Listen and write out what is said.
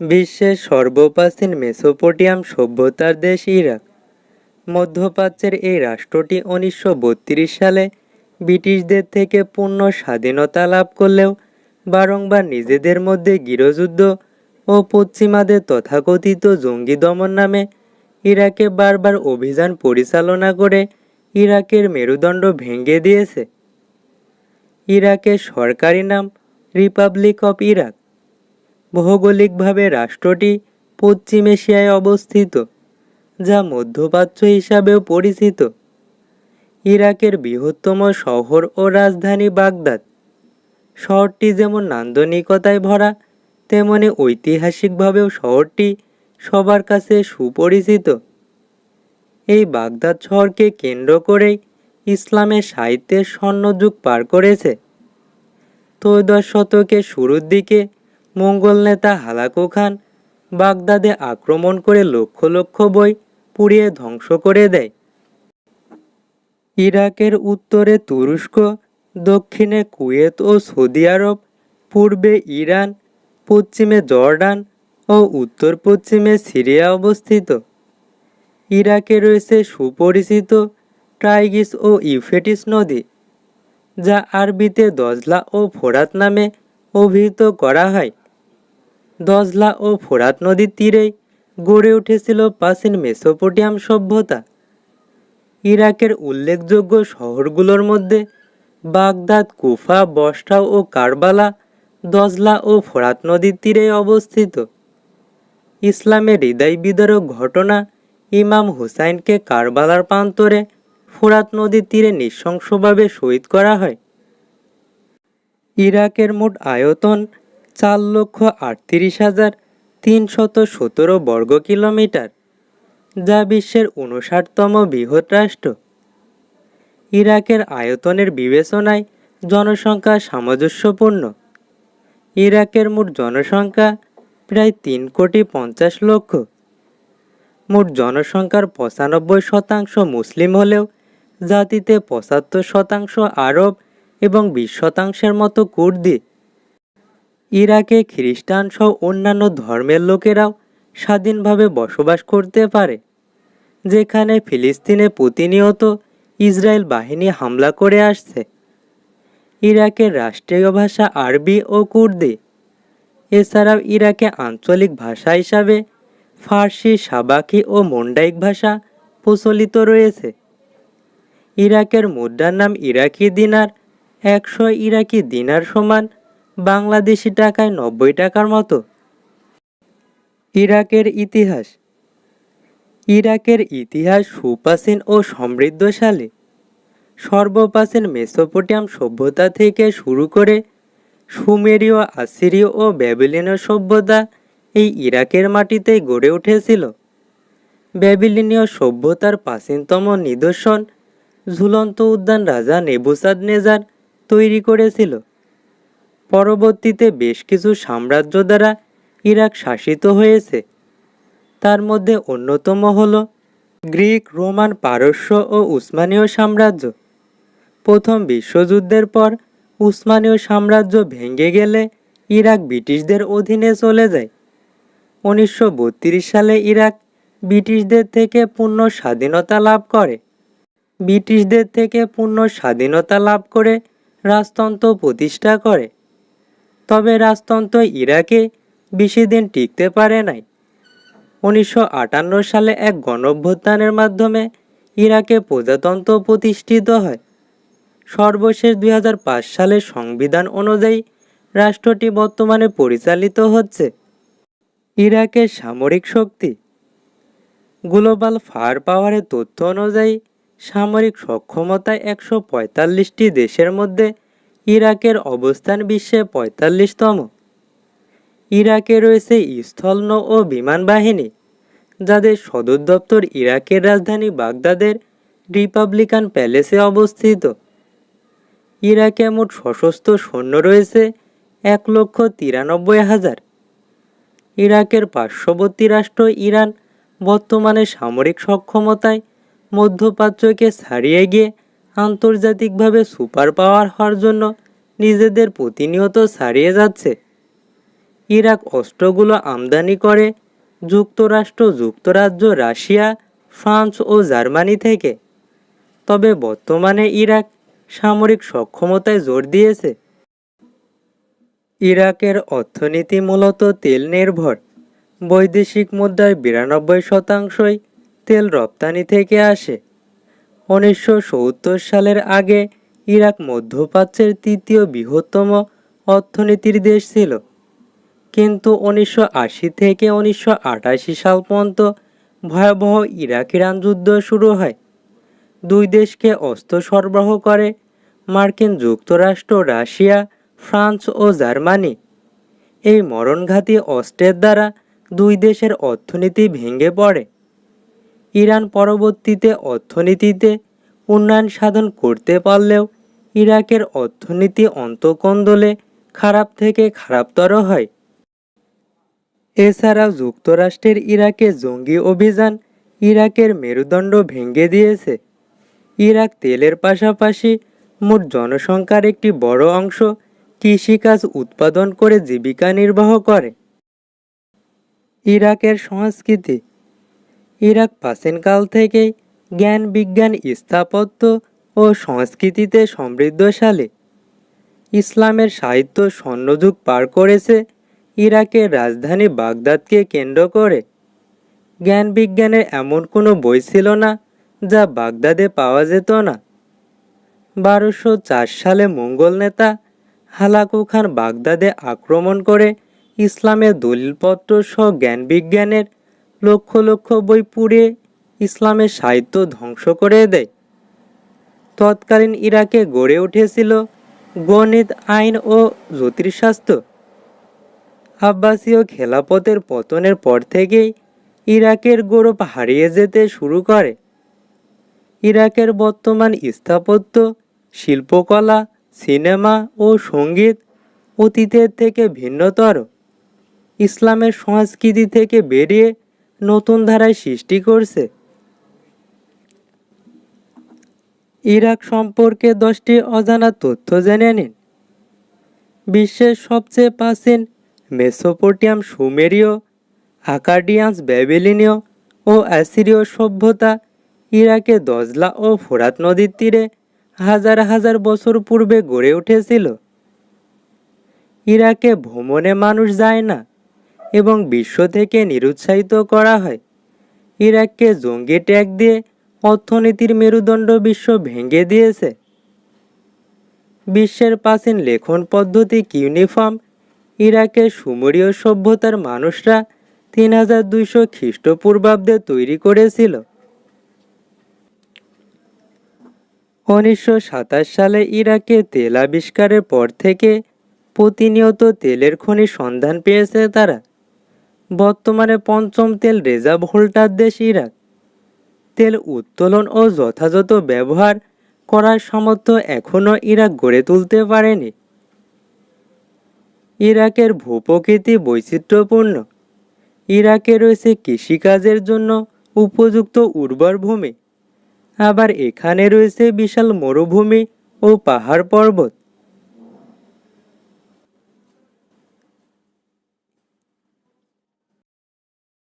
বিশ্বের সর্বপ্রাচীন মেসোপটেমিয়াম সভ্যতার দেশ ইরাক। মধ্যপ্রাচ্যের এই রাষ্ট্রটি উনিশশো বত্রিশ সালে ব্রিটিশদের থেকে পূর্ণ স্বাধীনতা লাভ করলেও বারংবার নিজেদের মধ্যে গৃহযুদ্ধ ও পশ্চিমাদের তথাকথিত জঙ্গি দমন নামে ইরাকে বারবার অভিযান পরিচালনা করে ইরাকের মেরুদণ্ড ভেঙে দিয়েছে। ইরাকের সরকারি নাম রিপাবলিক অফ ইরাক। ভৌগোলিকভাবে রাষ্ট্রটি পশ্চিম এশিয়ায় অবস্থিত, যা মধ্যপ্রাচ্য হিসাবেও পরিচিত। ইরাকের বৃহত্তম শহর ও রাজধানী বাগদাদ। শহরটি যেমন নান্দনিকতায় ভরা, তেমনি ঐতিহাসিকভাবেও শহরটি সবার কাছে সুপরিচিত। এই বাগদাদ শহরকে কেন্দ্র করেই ইসলামের সাহিত্যের স্বর্ণযুগ পার করেছে। ত্রয়োদশ শতকের শুরুর দিকে মঙ্গল নেতা হালাকু খান বাগদাদে আক্রমণ করে লক্ষ লক্ষ বই পুড়িয়ে ধ্বংস করে দেয়। ইরাকের উত্তরে তুরস্ক, দক্ষিণে কুয়েত ও সৌদি আরব, পূর্বে ইরান, পশ্চিমে জর্ডান ও উত্তর পশ্চিমে সিরিয়া অবস্থিত। ইরাকে রয়েছে সুপরিচিত ট্রাইগিস ও ইউফেটিস নদী, যা আরবিতে দজলা ও ফোরাত নামে অভিহিত করা হয়। দজলা ও ফোরাত নদীর তীরেই গড়ে উঠেছিল প্রাচীন মেসোপোটিয়াম সভ্যতা। ইরাকের উল্লেখযোগ্য শহরগুলোর মধ্যে বাগদাদ, কুফা, বসরা ও কারবালা দজলা ও ফোরাত নদীর তীরে অবস্থিত। ইসলামের হৃদয় বিদারক ঘটনা ইমাম হুসাইনকে কারবালার প্রান্তরে ফোরাত নদীর তীরে নৃশংসভাবে শহীদ করা হয়। ইরাকের মোট আয়তন চার লক্ষ আটত্রিশ হাজার তিনশত সতেরো বর্গ কিলোমিটার, যা বিশ্বের উনষাটতম বৃহৎ রাষ্ট্র। ইরাকের আয়তনের বিবেচনায় জনসংখ্যা সামঞ্জস্যপূর্ণ। ইরাকের মোট জনসংখ্যা প্রায় তিন কোটি পঞ্চাশ লক্ষ। মোট জনসংখ্যার পঁচানব্বই শতাংশ মুসলিম হলেও জাতিতে পঁচাত্তর শতাংশ আরব এবং বিশ শতাংশের মতো কুর্দি। ইরাকে খ্রিস্টান সহ অন্যান্য ধর্মের লোকেরাও স্বাধীনভাবে বসবাস করতে পারে, যেখানে ফিলিস্তিনে প্রতিনিয়ত ইসরায়েল বাহিনী হামলা করে আসছে। ইরাকের রাষ্ট্রীয় ভাষা আরবি ও কুর্দি, এছাড়াও ইরাকে আঞ্চলিক ভাষা হিসাবে ফার্সি, সাবাকি ও মন্ডাইক ভাষা প্রচলিত রয়েছে। ইরাকের মুদ্রার নাম ইরাকি দিনার, একশো ইরাকি দিনার সমান বাংলাদেশি টাকায় নব্বই টাকার মতো। ইরাকের ইতিহাস। ইরাকের ইতিহাস সুপ্রাচীন ও সমৃদ্ধশালী। সর্বপ্রাচীন মেসোপটিয়াম সভ্যতা থেকে শুরু করে সুমেরীয়, আসিরীয় ও ব্যাবিলিনীয় সভ্যতা এই ইরাকের মাটিতেই গড়ে উঠেছিল। ব্যাবিলিনীয় সভ্যতার প্রাচীনতম নিদর্শন ঝুলন্ত উদ্যান রাজা নেবুসাদ নেজার তৈরি করেছিল। পরবর্তীতে বেশ কিছু সাম্রাজ্য দ্বারা ইরাক শাসিত হয়েছে। তার মধ্যে অন্যতম হল গ্রিক, রোমান পারস্য ও উসমানীয় সাম্রাজ্য। প্রথম বিশ্বযুদ্ধের পর উসমানীয় সাম্রাজ্য ভেঙে গেলে ইরাক ব্রিটিশদের অধীনে চলে যায়। উনিশশো বত্রিশ সালে ইরাক ব্রিটিশদের থেকে পূর্ণ স্বাধীনতা লাভ করে। ব্রিটিশদের থেকে পূর্ণ স্বাধীনতা লাভ করে রাজতন্ত্র প্রতিষ্ঠা করে। তবে রাজতন্ত্র ইরাকে বেশি দিন টিকতে পারে নাই। উনিশশো আটান্ন সালে এক গণঅভ্যুত্থানের মাধ্যমে ইরাকে প্রজাতন্ত্র প্রতিষ্ঠিত হয়। সর্বশেষ দুই হাজার পাঁচ সালের সংবিধান অনুযায়ী রাষ্ট্রটি বর্তমানে পরিচালিত হচ্ছে ইরাকের সামরিক শক্তি। গ্লোবাল ফায়ার পাওয়ারের তথ্য অনুযায়ী সামরিক সক্ষমতায় একশো দেশের মধ্যে ইরাকের অবস্থান বিশ্বে পঁয়তাল্লিশতম। ইরাকে রয়েছে স্থলন ও বিমান বাহিনী, যাদের সদর দপ্তর ইরাকের রাজধানী বাগদাদের রিপাবলিকান প্যালেসে অবস্থিত। ইরাকে মোট সশস্ত্র সৈন্য রয়েছে এক লক্ষ তিরানব্বই হাজার। ইরাকের পার্শ্ববর্তী রাষ্ট্র ইরান বর্তমানে সামরিক সক্ষমতায় মধ্যপ্রাচ্যকে ছাড়িয়ে গিয়ে আন্তর্জাতিকভাবে সুপার পাওয়ার হওয়ার জন্য নিজেদের প্রতিনিয়ত ছাড়িয়ে যাচ্ছে। ইরাক অস্ত্রগুলো আমদানি করে যুক্তরাষ্ট্র, যুক্তরাজ্য, রাশিয়া, ফ্রান্স ও জার্মানি থেকে। তবে বর্তমানে ইরাক সামরিক সক্ষমতায় জোর দিয়েছে। ইরাকের অর্থনীতি মূলত তেল নির্ভর। বৈদেশিক মুদ্রায় বিরানব্বই শতাংশই তেল রপ্তানি থেকে আসে। উনিশশো সত্তর সালের আগে ইরাক মধ্যপ্রাচ্যের তৃতীয় বৃহত্তম অর্থনীতির দেশ ছিল। কিন্তু উনিশশো আশি থেকে উনিশশো আটাশি সাল পর্যন্ত ভয়াবহ ইরাক ইরান যুদ্ধ শুরু হয়। দুই দেশকে অস্ত্র সরবরাহ করে মার্কিন যুক্তরাষ্ট্র, রাশিয়া, ফ্রান্স ও জার্মানি। এই মরণঘাতী অস্ত্রের দ্বারা দুই দেশের অর্থনীতি ভেঙে পড়ে। ইরান পরবর্তীতে অর্থনীতিতে উন্নয়ন সাধন করতে পারলেও ইরাকের অর্থনীতি অন্তকন্দলে খারাপ থেকে খারাপতর হয়। এছাড়াও যুক্তরাষ্ট্রের ইরাকে জঙ্গি অভিযান ইরাকের মেরুদণ্ড ভেঙে দিয়েছে। ইরাক তেলের পাশাপাশি মোট জনসংখ্যার একটি বড় অংশ কৃষিকাজ উৎপাদন করে জীবিকা নির্বাহ করে। ইরাকের সংস্কৃতি ইরাক প্রাচীনকাল থেকেই জ্ঞান, বিজ্ঞান, স্থাপত্য ও সংস্কৃতিতে সমৃদ্ধশালী। ইসলামের সাহিত্য স্বর্ণযুগ পার করেছে ইরাকের রাজধানী বাগদাদকে কেন্দ্র করে। জ্ঞান, বিজ্ঞানের এমন কোনো বই ছিল না যা বাগদাদে পাওয়া যেত না। বারোশো সালে মঙ্গল নেতা হালাকু খান বাগদাদে আক্রমণ করে ইসলামের দলিলপত্র সহ জ্ঞান, বিজ্ঞানের লক্ষ লক্ষ বই পুড়ে ইসলামের সাহিত্য ধ্বংস করে দেয়। তৎকালীন ইরাকে গড়ে উঠেছিল গণিত, আইন ও জ্যোতিষশাস্ত্র। আব্বাসীয় খেলাপথের পতনের পর থেকেই ইরাকের গৌরব হারিয়ে যেতে শুরু করে। ইরাকের বর্তমান স্থাপত্য, শিল্পকলা, সিনেমা ও সংগীত অতীতের থেকে ভিন্নতর। ইসলামের সংস্কৃতি থেকে বেরিয়ে নতুন ধারায় সৃষ্টি করছে। ইরাক সম্পর্কে দশটি অজানা তথ্য জেনে নিন। বিশ্বের সবচেয়ে প্রাচীন মেসোপোটিয়াম সুমেরীয় আকাডিয়ান্স ব্যাবিলিনীয় ও অ্যাসিরীয় সভ্যতা ইরাকে দজলা ও ফোরাত নদীর তীরে হাজার হাজার বছর পূর্বে গড়ে উঠেছিল। ইরাকে ভ্রমণে মানুষ যায় না। এবং বিশ্ব থেকে নিরুৎসাহিত করা হয়। ইরাককে জঙ্গি ট্যাগ দিয়ে অর্থনীতির মেরুদণ্ড বিশ্ব ভেঙে দিয়েছে। বিশ্বের প্রাচীন লেখন পদ্ধতি কিউনিফর্ম ইরাকের সুমরীয় সভ্যতার মানুষরা তিন হাজার দুইশো খ্রিস্টপূর্বাব্দে তৈরি করেছিল। উনিশশো সাতাশ সালে ইরাকে তেল আবিষ্কারের পর থেকে প্রতিনিয়ত তেলের খনি সন্ধান পেয়েছে তারা। বর্তমানে পঞ্চম তেল রিজার্ভ হোল্ডার দেশ ইরাক। তেল উত্তোলন ও যথাযথ ব্যবহার করার সামর্থ্য এখনও ইরাক গড়ে তুলতে পারেনি। ইরাকের ভূপ্রকৃতি বৈচিত্র্যপূর্ণ। ইরাকে রয়েছে কৃষিকাজের জন্য উপযুক্ত উর্বর ভূমি। আবার এখানে রয়েছে বিশাল মরুভূমি ও পাহাড় পর্বত।